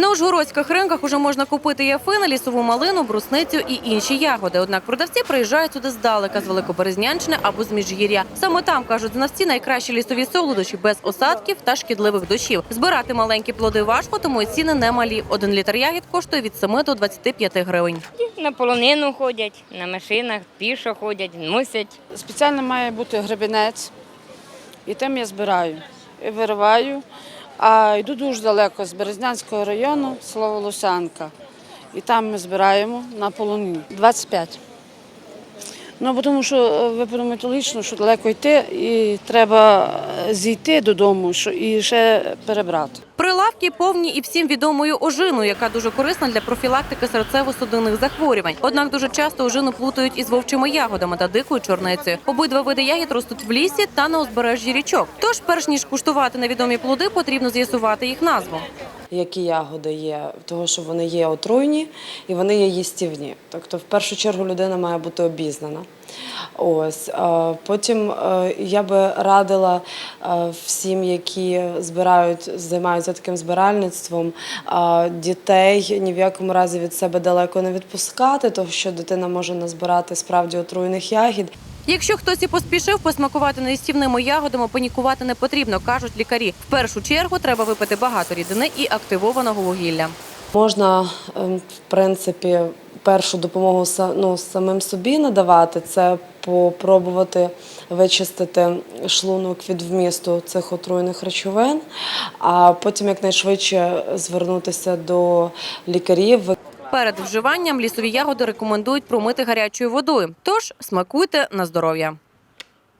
На ужгородських ринках уже можна купити яфини, лісову малину, брусницю і інші ягоди. Однак продавці приїжджають сюди здалека з Великоберезнянщини або з Міжгір'я. Саме там кажуть знавці найкращі лісові солодощі без осадків та шкідливих дощів. Збирати маленькі плоди важко, тому і ціни немалі. Один літр ягід коштує від 7 до 25 гривень. На полонину ходять, на машинах, пішо ходять, мусять. Спеціально має бути гребінець, і тим я збираю. І вириваю. А йду дуже далеко з Березнянського району, село Волосянка. І там ми збираємо на полоні 25. Ну, тому що е, ви подумаєте логічно, що далеко йти, і треба зійти додому і ще перебрати. Прилавки повні і всім відомою ожиною, яка дуже корисна для профілактики серцево-судинних захворювань. Однак дуже часто ожину плутають із вовчими ягодами та дикою чорницею. Обидва види ягід ростуть в лісі та на узбережжі річок. Тож, перш ніж куштувати невідомі плоди, потрібно з'ясувати їх назву. Які ягоди є, того що вони є отруйні і вони є їстівні. Тобто, в першу чергу людина має бути обізнана. Ось потім е, я би радила е, всім, які збирають, займаються таким збиральництвом, е, дітей ні в якому разі від себе далеко не відпускати, тому що дитина може назбирати справді отруйних ягід. Якщо хтось і поспішив посмакувати неїстівними ягодами, панікувати не потрібно, кажуть лікарі. В першу чергу треба випити багато рідини і активованого вугілля. Можна, ем, в принципі, першу допомогу ну, самим собі надавати, це попробувати вичистити шлунок від вмісту цих отруйних речовин, а потім якнайшвидше звернутися до лікарів. Перед вживанням лісові ягоди рекомендують промити гарячою водою. Тож смакуйте на здоров'я.